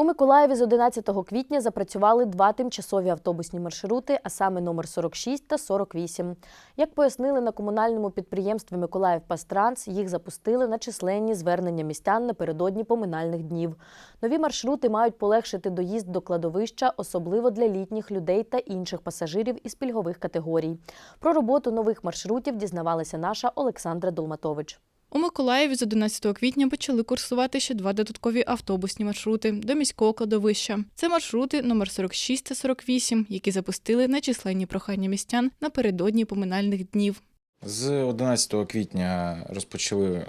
У Миколаєві з 11 квітня запрацювали два тимчасові автобусні маршрути, а саме номер 46 та 48. Як пояснили на комунальному підприємстві Миколаїв Пастранс, їх запустили на численні звернення містян напередодні поминальних днів. Нові маршрути мають полегшити доїзд до кладовища, особливо для літніх людей та інших пасажирів із пільгових категорій. Про роботу нових маршрутів дізнавалася наша Олександра Долматович. У Миколаєві з 11 квітня почали курсувати ще два додаткові автобусні маршрути до міського кладовища. Це маршрути номер 46 та 48, які запустили на численні прохання містян напередодні поминальних днів. З 11 квітня розпочали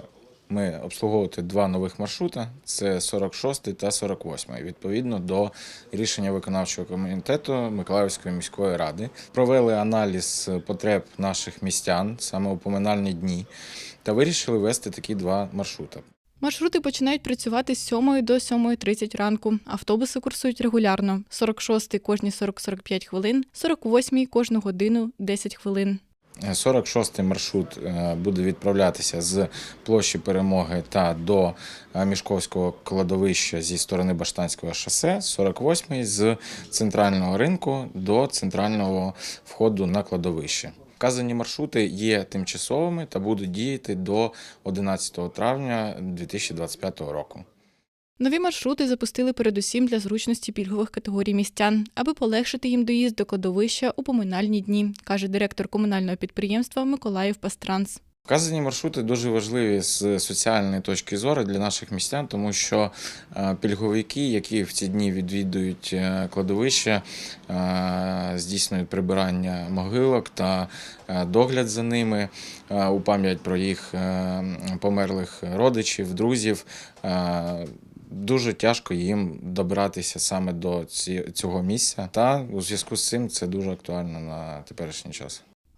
ми обслуговувати два нових маршрути: це 46 та 48, відповідно до рішення виконавчого комітету Миколаївської міської ради. Провели аналіз потреб наших містян саме у поминальні дні та вирішили вести такі два маршрути. Маршрути починають працювати з 7 до 7.30 ранку. Автобуси курсують регулярно: 46 кожні 40-45 хвилин, 48-й кожну годину 10 хвилин. 46-й маршрут е, буде відправлятися з площі Перемоги та до е, Мішковського кладовища зі сторони Баштанського шосе, 48-й з центрального ринку до центрального входу на кладовище. Вказані маршрути є тимчасовими та будуть діяти до 11 травня 2025 року. Нові маршрути запустили передусім для зручності пільгових категорій містян, аби полегшити їм доїзд до кладовища у поминальні дні, каже директор комунального підприємства Миколаїв Пастранс. Вказані маршрути дуже важливі з соціальної точки зору для наших містян, тому що е, пільговики, які в ці дні відвідують е, кладовище, е, здійснюють прибирання могилок та догляд за ними у пам'ять про їх померлих родичів, друзів. Дуже тяжко їм добиратися саме до цього місця, та у зв'язку з цим це дуже актуально на теперішній час.